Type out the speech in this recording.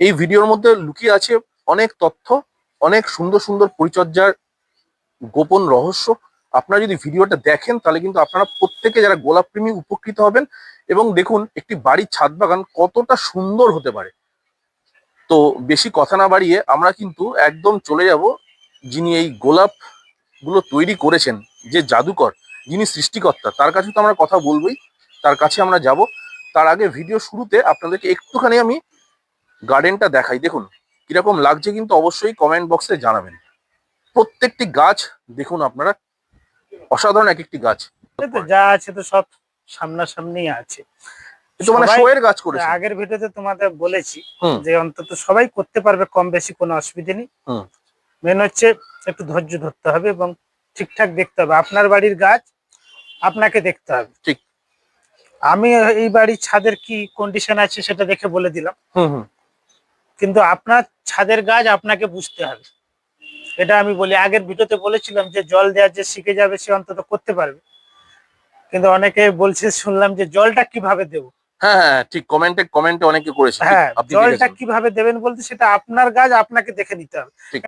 এই ভিডিওর মধ্যে লুকিয়ে আছে অনেক তথ্য, অনেক সুন্দর সুন্দর পরিচর্যার গোপন রহস্য। আপনারা যদি ভিডিওটা দেখেন, তাহলে কিন্তু আপনারা প্রত্যেকে যারা গোলাপ প্রেমী উপকৃত হবেন এবং দেখুন একটি বাড়ির ছাদ বাগান কতটা সুন্দর হতে পারে। তো বেশি কথা না বাড়িয়ে আমরা কিন্তু একদম চলে যাব যিনি এই গোলাপগুলো তৈরি করেছেন, যে জাদুকর, যিনি সৃষ্টিকর্তা। তার কাছে তো আমরা কথা বলবোই, তার কাছে আমরা যাব। তার আগে ভিডিও শুরুতে আপনাদেরকে একটুখানি আমি গার্ডেনটা দেখাই। দেখুন কীরকম লাগছে কিন্তু অবশ্যই কমেন্ট বক্সে জানাবেন। প্রত্যেকটি গাছ দেখুন আপনারা অসাধারণ এক একটি গাছ যা আছে তো সব সামনাসামনি আছে। মানে গাছ করেছে। আগের ভিডিওতে তোমাদের বলেছি। যে অন্তত সবাই করতে পারবে কম বেশি কোনো অসুবিধে নেই। মেন হচ্ছে একটু ধৈর্য ধরতে হবে এবং ঠিকঠাক দেখতে হবে। আপনার বাড়ির গাছ আপনাকে দেখতে হবে। ঠিক। আমি এই বাড়ির ছাদের কি কন্ডিশন আছে সেটা দেখে বলে দিলাম। হুম হুম। কিন্তু আপনার ছাদের গাছ আপনাকে বুঝতে হবে। এটা আমি বলি আগের ভিডিওতে বলেছিলাম যে জল দেওয়ার যে শিখে যাবে সে অন্তত করতে পারবে। কিন্তু অনেকে বলছে শুনলাম যে জলটা কীভাবে দেব? হ্যাঁ হ্যাঁ ঠিক কমেন্টে কমেন্টে অনেকে করেছে হ্যাঁ জলটা কীভাবে দেবেন বলতে সেটা আপনার গাছ আপনাকে দেখে নিতে হবে।